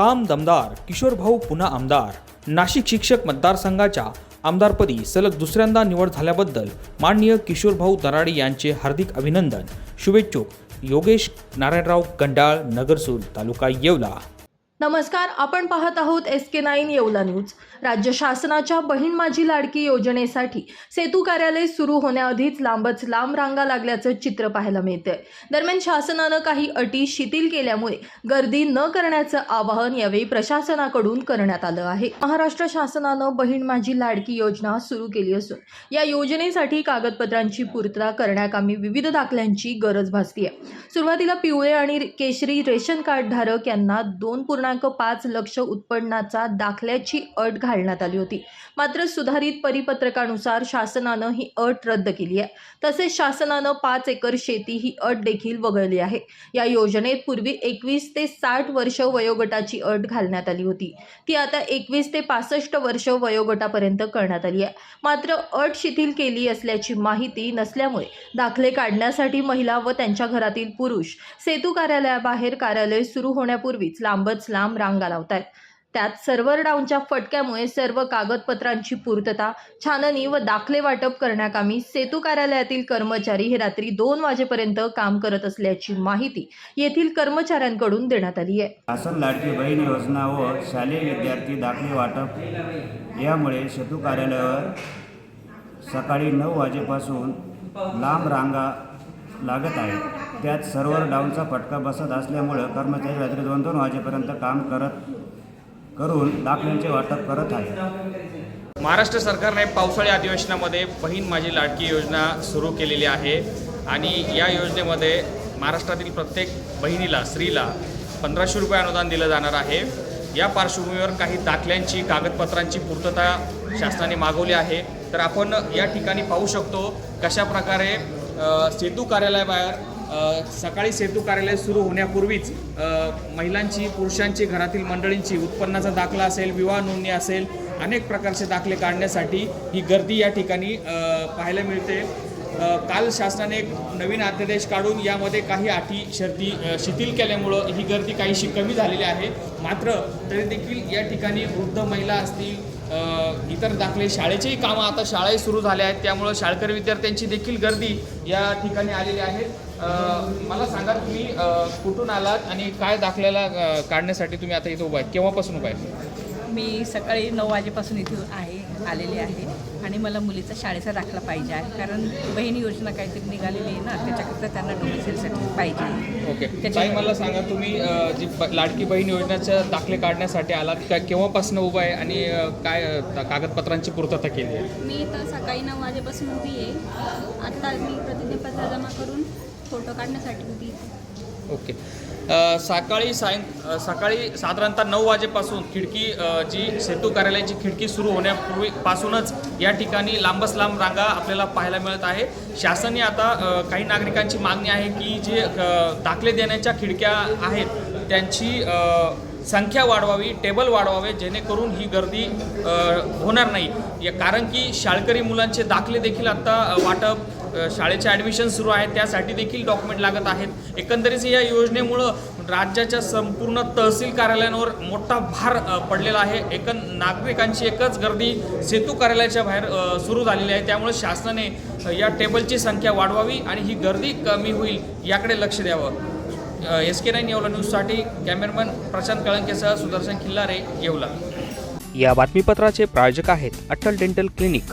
काम दमदार किशोरभाऊ पुन्हा आमदार. नाशिक शिक्षक मतदारसंघाच्या आमदारपदी सलग दुसऱ्यांदा निवड झाल्याबद्दल माननीय किशोरभाऊ दराडे यांचे हार्दिक अभिनंदन. शुभेच्छुक. योगेश नारायणराव गंडाळ नगरसूल तालुका येवला. नमस्कार आपण पाहत आहोत S K nine Yeola news. राज्य शासनाच्या बहीण माझी लाडकी योजनेसाठी सेतू कार्यालय सुरू होण्याआधीच लांबच लांब रांगा लागल्याचं चित्र पाहायला मिळतंय. दरम्यान शासनानं काही अटी शिथिल केल्यामुळे गर्दी न करण्याचं आवाहन यावेळी प्रशासनाकडून करण्यात आलं आहे. महाराष्ट्र शासनानं बहीण माझी लाडकी योजना सुरू केली असून या योजनेसाठी कागदपत्रांची पूर्तता करण्याकामी विविध दाखल्यांची गरज भासली आहे सुरुवातीला पिवळे आणि केशरी रेशन कार्ड धारक यांना दोन पूर्ण पूर्णांक पाच लक्ष उत्पन्नाचा दाखल्याची अट घालण्यात आली होती. मात्र सुधारित परिपत्रकानुसार शासनानं ही अट रद्द केली आहे. तसेच शासनानं पाच एकर शेती ही अट देखील वगळली आहे. या योजनेत पूर्वी एकवीस ते साठ वर्ष वयोगटाची अट घालण्यात आली होती. ती आता एकवीस ते पासष्ट वर्ष वयोगटापर्यंत करण्यात आली आहे. मात्र अट शिथिल केली असल्याची माहिती नसल्यामुळे दाखले काढण्यासाठी महिला व त्यांच्या घरातील पुरुष सेतू कार्यालयाबाहेर कार्यालय सुरू होण्यापूर्वीच लांबच लांब रांगा लावतायत त्यात सर्व्हर डाऊनच्या फटक्यामुळे सर्व कागदपत्रांची पूर्तता छाननी व दाखले वाटप करण्याकामी सेतू कार्यालयातील कर्मचारी हे रात्री दोन वाजेपर्यंत काम करत असल्याची माहिती येथील कर्मचाऱ्यांकडून देण्यात आली आहे. शासन लाडकी बहीण योजना व शालेय विद्यार्थी दाखले वाटप यामुळे सेतू कार्यालयावर सकाळी नऊ वाजेपासून लांब रांगा लागत आहेत. त्यात सर्व्हर डाऊनचा फटका बसत असल्यामुळं कर्मचारी रात्री दोन दोन वाजेपर्यंत काम करत करून दाखल्यांचे वाटप करत आहेत. महाराष्ट्र सरकारने पावसाळी अधिवेशनामध्ये बहीण माझी लाडकी योजना सुरू केलेली आहे आणि या योजनेमध्ये महाराष्ट्रातील प्रत्येक बहिणीला स्त्रीला पंधराशे रुपये अनुदान दिलं जाणार आहे. या पार्श्वभूमीवर काही दाखल्यांची कागदपत्रांची पूर्तता शासनाने मागवली आहे. तर आपण या ठिकाणी पाहू शकतो कशा प्रकारे सेतू कार्यालयाबाहेर सकाळी सेतू कार्यालय सुरू होण्यापूर्वीच महिलांची पुरुषांची घरातील मंडळींची उत्पन्नाचा दाखला असेल विवाह नोंदणी असेल अनेक प्रकारचे दाखले काढण्यासाठी ही गर्दी या ठिकाणी पाहायला मिळते. काल शासनाने एक नवीन अध्यादेश काढून यामध्ये काही अटी शर्ती शिथिल केल्यामुळं ही गर्दी काहीशी कमी झालेली आहे. मात्र तरी देखील या ठिकाणी वृद्ध महिला असतील इतर दाखले शाळेचेही कामं आता शाळाही सुरू झाल्या आहेत त्यामुळं शाळकरी विद्यार्थ्यांची देखील गर्दी या ठिकाणी आलेली आहे. मला सांगा तुम्ही कुठून आलात आणि काय दाखल्याला काढण्यासाठी तुम्ही आता इथं उभा आहेत? केव्हापासून उभा आहे मी सकाळी नऊ वाजेपासून इथे आहे आलेली आहे आणि मला मुलीचा शाळेचा दाखला पाहिजे आहे. कारण बहीण योजना काहीतरी निघालेली आहे ना त्याच्याकरता त्यांना डोमेसिलसाठी पाहिजे आहे. ओके. त्याच्या- ताई मला सांगा तुम्ही जी लाडकी बहीण योजनेचे दाखले काढण्यासाठी आलात का केव्हापासून उभा आहे आणि काय कागदपत्रांची पूर्तता केली आहे? मी तर सकाळी नऊ वाजेपासून उभी आहे. आत्ता मी प्रतिज्ञापत्र जमा करून फोटो काढण्यासाठी होती ओके. अ, सकाळी सायं अ, सकाळी साधारणतः नऊ वाजेपासून खिडकी अ, जी सेतू कार्यालयाची खिडकी सुरू होण्यापूर्वीपासूनच या ठिकाणी लांबच लांब रांगा आपल्याला पाहायला मिळत आहे. शासनाने आता अ, काही नागरिकांची मागणी आहे की जे अ, दाखले देण्याच्या खिडक्या आहेत त्यांची अ, संख्या वाढवावी टेबल वाढवावे जेणेकरून ही गर्दी अ, होणार नाही. या कारण की शाळकरी मुलांचे दाखले देखील आत्ता अ, वाटप शाळेचे ॲडमिशन सुरू आहे त्यासाठी देखील डॉक्युमेंट लागत आहेत. एकंदरीत या योजनेमुळं राज्याच्या संपूर्ण तहसील कार्यालयांवर मोठा भार पडलेला आहे. एकन नागरिकांची एकच गर्दी सेतू कार्यालयाच्या बाहेर सुरू झालेली आहे. त्यामुळे शासनाने या टेबलची संख्या वाढवावी आणि ही गर्दी कमी होईल याकडे लक्ष द्यावं. एस के नाईन येवला न्यूजसाठी कॅमेरामन प्रशांत कळंकेसह सुदर्शन खिल्लारे येवला. या बातमीपत्राचे प्रायोजक आहेत Atal dental clinic.